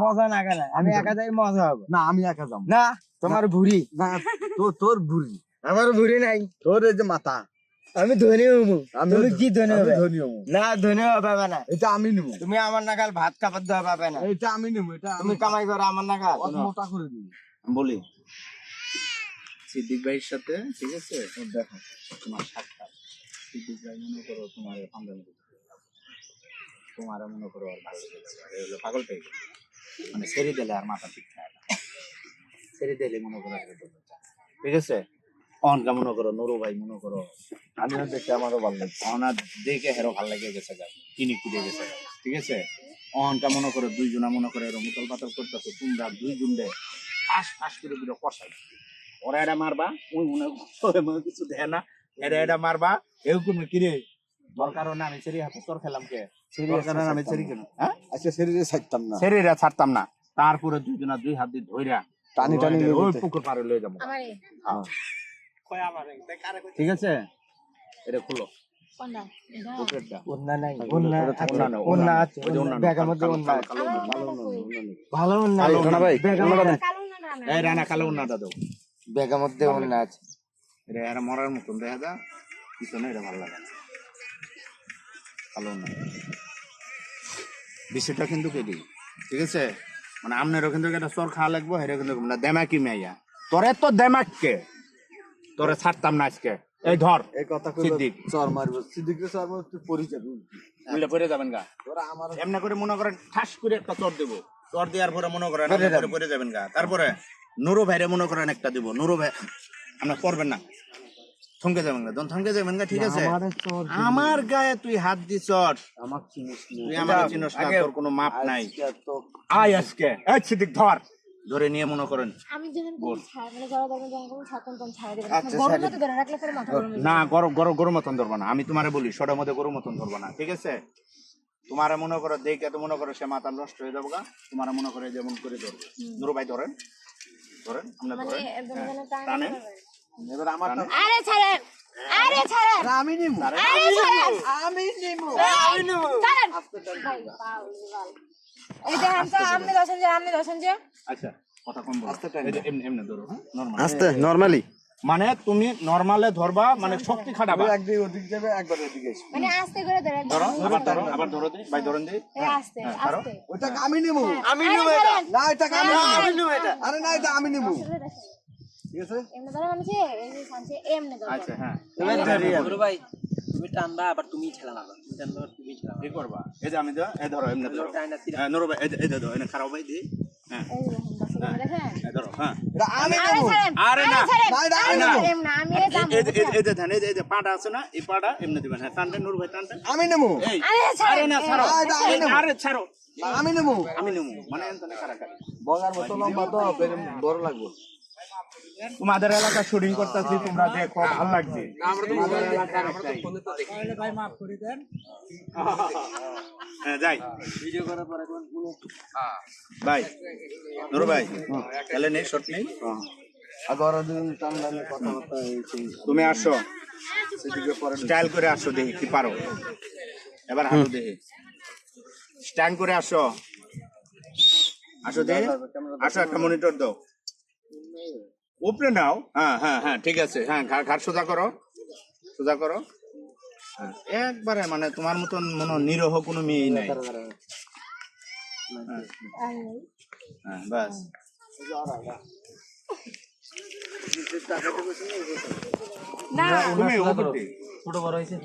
মজা না কেন আমি একা যাই মজা হবে। না আমি একা যাব। না? তোমার ভুড়ি না তোর তোর বুড়ি। আমার ভুড়ি নাই। তোর এই যে মাথা। আমি ধনী হব। আমি তুমি কি ধনী হবে? ধনী হব। না ধনী হবে না। এটা আমি নিবো। তুমি আমার নাগাল ভাত খাবার দেওয়া পাবে না। এটা আমি নিবো এটা তুমি কামাই করো আমার নাগাল। মোটা করে দিবি। বলি সিদ্দিক ভাইয়ের সাথে ঠিক আছে? দেখো তোমার সাক্ষাৎ সিদ্দিক ভাই মনে করো তোমার ফান্দানি তোমার মনে করো আর ভালো পাগল গেছে মানে ছেড়ে দিলে আর মাথা ঠিক থাকে না। ছেড়ে দিলে মনে করো। ঠিক আছে? অনকা মনে করো, নুরু ভাই মনে করো। আমিও দেখে আমারও ভালো দেখে হেরো ভালো লাগে গেছে গা। কিনি কুড়ে গেছে। ঠিক আছে? অহনটা মনে করো দুইজনা মনে করে এরকম উতল পাতল করতেছো, তোমরা দুইজন দে ফাঁস ফাঁস করে দিল কষাই ওরা এটা মারবা, ওই মনে কিছু দেয় না। এটা এটা মারবা, এও কোনো কিরে দরকার না আমি সেরি হাতে তোর খেলাম কে? দরকার না আমি সেরি কেন হ্যাঁ আচ্ছা শরীরে ছাড়তাম না। সেরিরা ছাড়তাম না। তারপরে দুইজনা দুই হাত দিয়ে ধইরা টানি টানি ওই। পুকুর পাড়ে লয়ে যাব। ঠিক আছে? এটা খুলো। মধ্যে অন্যা আছে। মরার মতন দেখা যা পিছনে এটা ভালো লাগে। ভালো না। বিষয়টা কিন্তু কেডি ঠিক আছে? মানে আপনারও কিন্তু একটা চর খাওয়া লাগবো হেরে কিন্তু না। দেমাকি মেয়া তোরে তো দেমাক কে? তোরে ছাড়তাম না আজকে। এই ধর এই কথা সিদ্দিক। চর মারবো। সিদ্দিকের চর মারবো তুই পরি যাবি বুঝলে পড়ে যাবেন গা। তোরা আমার এমনি করে মনে করেন ঠাস করে একটা চর দেবো। চর দেওয়ার পরে মনে করেন পড়ে যাবেন। গা। তারপরে নুরু ভাইরে মনে করেন একটা দিব। নুরু ভাই আপনার করবেন না। থমকে যাবেন যখন থমকে যাবেন গা ঠিক আছে? আমার গায়ে তুই হাত দি চট আমার চিনিস তুই আমার চিনস না তোর কোনো মাপ নাই। আয় আজকে এই সিদ্দিক ধর। ধরে নিয়ে মনে করেন। আমি যখন মানে যখন কোনো ছাড়তাম তখন ছাড় দেবেন আচ্ছা, গরম মতো ধরে রাখলে পরে মাথা গরম না গরম গরম গরম মতন ধরবো না। আমি তোমারে বলি সোডার মধ্যে গরম মতন ধরবো না ঠিক আছে? তোমারে মনে করো দেখে তো মনে করো সে মাথা নষ্ট হয়ে যাব গা। তোমার মনে করে যেমন করে ধরবে। নুরু ভাই ধরেন। ধরেন আপনি মানে ধরেন। একদম যেন টান টানেন। এবার আমার আরে ছাড়েন। আরে ছাড়েন। আমি নিবো আরে ছাড়েন। আমি ভাই, বাল, বাল। এই দেখেন তো আপনি দশন যে আপনি দশন যে। আচ্ছা কথা কম বলো। এই যে এমনি এমনি ধরো হ্যাঁ? নরমাল আস্তে নরমালি মানে তুমি নরমালে ধরবা মানে শক্তি খাটাবা। একদিকে ওদিক যাবে একবার এদিকে আসবে মানে আস্তে করে ধরে ধরো আবার ধরো আবার ধরো দিই ভাই ধরেন দিই এই আস্তে হ্যাঁ, আস্তে। ওটা আমি নিবো আমি আরে নেব এটা না এটা আমি নিবো আমি নেব এটা। আরে না এটা আমি নিবো। ঠিক আছে? এমনি ধরে মানুষে এই যে এমনি ধরে আচ্ছা হ্যাঁ। এবার ধরি আমি। ভাই তুমি টানবা আবার তুমি ঠেলাবা তুমি টানবা তুমি ঠেলাবা কি করবা? এই যে আমি তো এই ধরো এমনি ধরো। হ্যাঁ নুরু ভাই এই যে এই যে ধরো এনে খারাপ ভাই দিই। হ্যাঁ। এই ধরে হ্যাঁ। এটা আমি আরে না। না, নেব। ছাড়েন না। আমি এই যে- এই যে- এই যে ধান এই যে- পাটা আছে না এই পাটা এমনি দিবেন। হ্যাঁ নুরু ভাই আমি নেব। আরে না ছাড়ো। আরে, আমি নেব। আমি নেব। মানে কারাকারি বগার মতো লম্বা তো বড় লাগবে। তোমাদের এলাকা শুটিং করতেছি তোমরা দেখো ভালো লাগছে। হ্যাঁ, যাই। ভাই নুরু ভাই তাহলে নেই শর্ট নেই? তুমি আসো। স্টাইল করে আসো দেখি কি পারো। এবার হাঁটু দেখি। স্ট্যান্ড করে আসো। আসো দেখি। আসো একটা মনিটর দাও। উপরে নাও হ্যাঁ হ্যাঁ হ্যাঁ ঠিক আছে। হ্যাঁ ঘাট সোজা করো। সোজা করো। হ্যাঁ, একবারে মানে তোমার মতন মনে নিরহ কোনো মেয়ে নাই। হ্যাঁ বাস না। ছোট বড় হয়েছে।